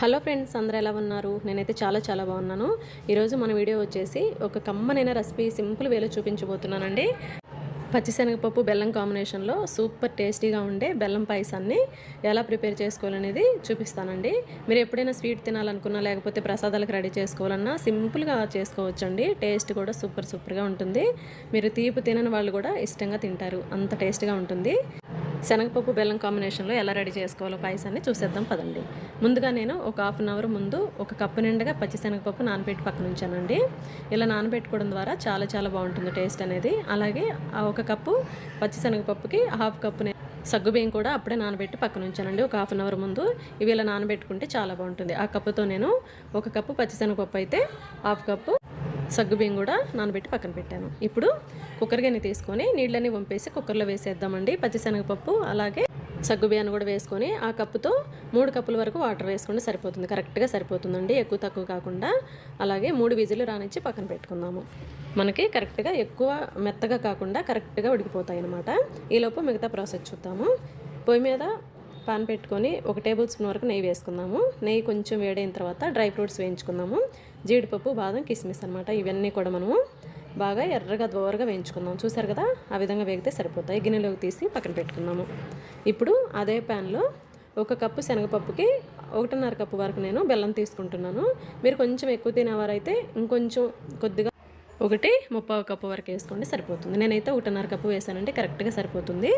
Hello friends అందరూ ఎలా ఉన్నారు? నేనైతే చాలా చాలా బాగున్నాను. ఈరోజు మన వీడియో వచ్చేసి ఒక కమ్మనైన రెసిపీ సింపుల్ వేలో చూపించబోతున్నానండి. పచ్చిశనగపప్పు బెల్లం కాంబినేషన్లో సూపర్ టేస్టీగా ఉండే బెల్లం పాయసాన్ని ఎలా ప్రిపేర్ చేసుకోవాలనేది చూపిస్తానండి. మీరు ఎప్పుడైనా స్వీట్ తినాలనుకున్నా లేకపోతే ప్రసాదాలకు రెడీ చేసుకోవాలన్నా సింపుల్గా చేసుకోవచ్చండి. టేస్ట్ కూడా సూపర్ సూపర్గా ఉంటుంది. మీరు తీపి తినని వాళ్ళు కూడా ఇష్టంగా తింటారు. అంత టేస్ట్గా ఉంటుంది. శనగపప్పు బెల్లం కాంబినేషన్లో ఎలా రెడీ చేసుకోవాలో పాయసాన్ని చూసేద్దాం పదండి. ముందుగా నేను ఒక హాఫ్ అన్ అవర్ ముందు ఒక కప్పు నిండగా పచ్చిశనగపప్పు నానబెట్టి పక్కన ఉంచానండి. ఇలా నానబెట్టుకోవడం ద్వారా చాలా చాలా బాగుంటుంది టేస్ట్ అనేది. అలాగే ఆ ఒక కప్పు పచ్చిశనగపప్పుకి హాఫ్ కప్పు సగ్గుబియ్యం కూడా అప్పుడే నానబెట్టి పక్కన ఉంచానండి. ఒక హాఫ్ అన్ అవర్ ముందు ఇవి ఇలా నానబెట్టుకుంటే చాలా బాగుంటుంది. ఆ కప్పుతో నేను ఒక కప్పు పచ్చిశనగపప్పు అయితే హాఫ్ కప్పు సగ్గుబియ్యం కూడా నానబెట్టి పక్కన పెట్టాను. ఇప్పుడు కుక్కర్ గిన్నె తీసుకొని నీళ్ళని వంపేసి కుక్కర్లో వేసేద్దామండి. పచ్చిశనగపప్పు అలాగే సగ్గుబియ్యాన్ని కూడా వేసుకొని ఆ కప్పుతో మూడు కప్పుల వరకు వాటర్ వేసుకుంటే సరిపోతుంది. కరెక్ట్గా సరిపోతుందండి. ఎక్కువ తక్కువ కాకుండా అలాగే మూడు విజులు రానిచ్చి పక్కన పెట్టుకుందాము. మనకి కరెక్ట్గా ఎక్కువ మెత్తగా కాకుండా కరెక్ట్గా ఉడికిపోతాయి అన్నమాట ఈలోపు మిగతా ప్రాసెస్ చూద్దాము. పొయ్యి మీద పాన్ పెట్టుకొని ఒక టేబుల్ స్పూన్ వరకు నెయ్యి వేసుకుందాము. నెయ్యి కొంచెం వేడైన తర్వాత డ్రై ఫ్రూట్స్ వేయించుకుందాము. జీడిపప్పు బాదం కిస్మిస్ అనమాట ఇవన్నీ కూడా మనము బాగా ఎర్రగా దోరగా వేయించుకుందాం. చూసారు కదా? ఆ విధంగా వేగితే సరిపోతాయి. గిన్నెలోకి తీసి పక్కన పెట్టుకుందాము. ఇప్పుడు అదే ప్యాన్లో ఒక కప్పు శనగపప్పుకి ఒకటిన్నర కప్పు వరకు నేను బెల్లం తీసుకుంటున్నాను. మీరు కొంచెం ఎక్కువ తినేవారైతే ఇంకొంచెం కొద్దిగా ఒకటి ముప్పావు కప్పు వరకు వేసుకోండి సరిపోతుంది. నేనైతే ఒకటిన్నర కప్పు వేసానండి కరెక్ట్గా సరిపోతుంది.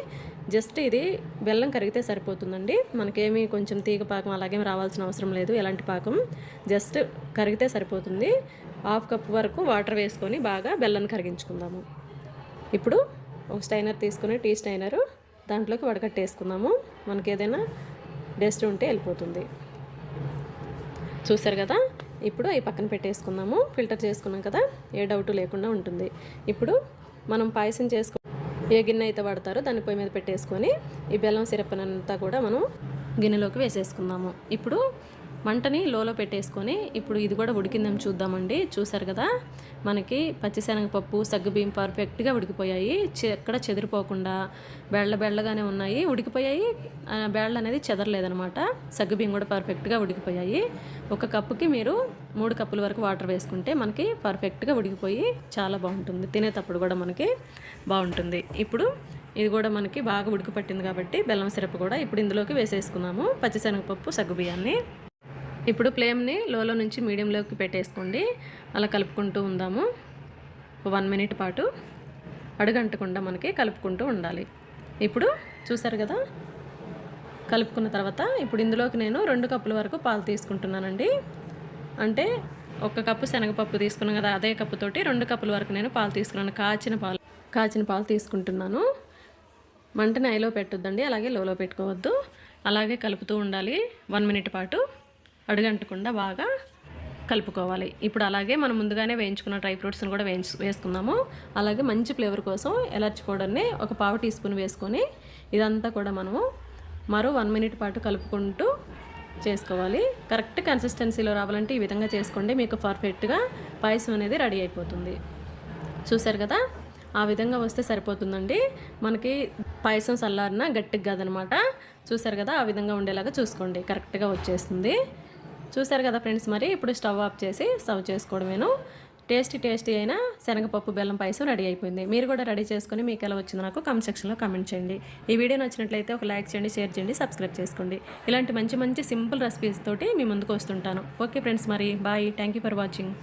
జస్ట్ ఇది బెల్లం కరిగితే సరిపోతుందండి. మనకేమీ కొంచెం తీగ పాకం అలాగేం రావాల్సిన అవసరం లేదు ఎలాంటి పాకం. జస్ట్ కరిగితే సరిపోతుంది. హాఫ్ కప్ వరకు వాటర్ వేసుకొని బాగా బెల్లం కరిగించుకుందాము. ఇప్పుడు ఒక స్టైనర్ తీసుకుని టీ స్టైనరు దాంట్లోకి వడకట్టేసుకుందాము. మనకి ఏదైనా డస్ట్ ఉంటే వెళ్ళిపోతుంది. చూసారు కదా? ఇప్పుడు అవి పక్కన పెట్టేసుకుందాము. ఫిల్టర్ చేసుకున్నాం కదా ఏ డౌట్ లేకుండా ఉంటుంది. ఇప్పుడు మనం పాయసం చేసుకో ఏ గిన్నె అయితే వాడతారో దాన్ని పొయ్యి మీద పెట్టేసుకొని ఈ బెల్లం సిరప్ అంతా కూడా మనం గిన్నెలోకి వేసేసుకుందాము. ఇప్పుడు మంటని లోలో పెట్టేసుకొని ఇప్పుడు ఇది కూడా ఉడికిందని చూద్దామండి. చూసారు కదా? మనకి పచ్చిశనగపప్పు సగ్గుబియ్యం పర్ఫెక్ట్గా ఉడికిపోయాయి. ఎక్కడ చెదిరిపోకుండా బెళ్ళ బెళ్ళగానే ఉన్నాయి. ఉడికిపోయాయి. బెళ్ళ అనేది చెదరలేదనమాట. సగ్గుబియ్యం కూడా పర్ఫెక్ట్గా ఉడికిపోయాయి. ఒక కప్పుకి మీరు మూడు కప్పుల వరకు వాటర్ వేసుకుంటే మనకి పర్ఫెక్ట్గా ఉడికిపోయి చాలా బాగుంటుంది. తినేటప్పుడు కూడా మనకి బాగుంటుంది. ఇప్పుడు ఇది కూడా మనకి బాగా ఉడికిపట్టింది కాబట్టి బెల్లం సిరప్ కూడా ఇప్పుడు ఇందులోకి వేసేసుకున్నాము. పచ్చిశనగపప్పు సగ్గుబియ్యాన్ని. ఇప్పుడు ఫ్లేమ్ని లోలో నుంచి మీడియంలోకి పెట్టేసుకోండి. అలా కలుపుకుంటూ ఉందాము. వన్ మినిట్ పాటు అడుగంటకుండా మనకి కలుపుకుంటూ ఉండాలి. ఇప్పుడు చూసారు కదా? కలుపుకున్న తర్వాత ఇప్పుడు ఇందులోకి నేను రెండు కప్పుల వరకు పాలు తీసుకుంటున్నానండి. అంటే ఒక కప్పు శనగపప్పు తీసుకున్నాను కదా అదే కప్పుతోటి రెండు కప్పుల వరకు నేను పాలు తీసుకున్నాను. కాచిన పాలు కాచిన పాలు తీసుకుంటున్నాను. మంటని ఐలో పెట్టొద్దండి అలాగే లోలో పెట్టుకోవద్దు. అలాగే కలుపుతూ ఉండాలి. వన్ మినిట్ పాటు అడుగంటకుండా బాగా కలుపుకోవాలి. ఇప్పుడు అలాగే మనం ముందుగానే వేయించుకున్న డ్రై ఫ్రూట్స్ని కూడా వేయించు వేసుకుందాము. అలాగే మంచి ఫ్లేవర్ కోసం ఎలర్చి పౌడర్ని ఒక పావు టీ స్పూన్ వేసుకొని ఇదంతా కూడా మనము మరో వన్ మినిట్ పాటు కలుపుకుంటూ చేసుకోవాలి. కరెక్ట్ కన్సిస్టెన్సీలో రావాలంటే ఈ విధంగా చేసుకోండి. మీకు పర్ఫెక్ట్గా పాయసం అనేది రెడీ అయిపోతుంది. చూసారు కదా? ఆ విధంగా వస్తే సరిపోతుందండి. మనకి పాయసం చల్లారిన గట్టిగా కాదనమాట. చూసారు కదా? ఆ విధంగా ఉండేలాగా చూసుకోండి. కరెక్ట్గా వచ్చేస్తుంది. చూసారు కదా ఫ్రెండ్స్ మరి ఇప్పుడు స్టవ్ ఆఫ్ చేసి సర్వ్ చేసుకోవడమేను. టేస్టీ టేస్టీ అయినా శనగపప్పు బెల్లం పాయసం రెడీ అయిపోయింది. మీరు కూడా రెడీ చేసుకుని మీకు ఎలా వచ్చిందో నాకు కామెంట్ సెక్షన్లో కామెంట్ చేయండి. ఈ వీడియో నచ్చినట్లయితే ఒక లైక్ చేయండి షేర్ చేయండి సబ్స్క్రైబ్ చేసుకోండి. ఇలాంటి మంచి మంచి సింపుల్ రెసిపీస్ తోటి మీ ముందుకు వస్తుంటాను. ఓకే ఫ్రెండ్స్ మరి bye. Thank you for watching.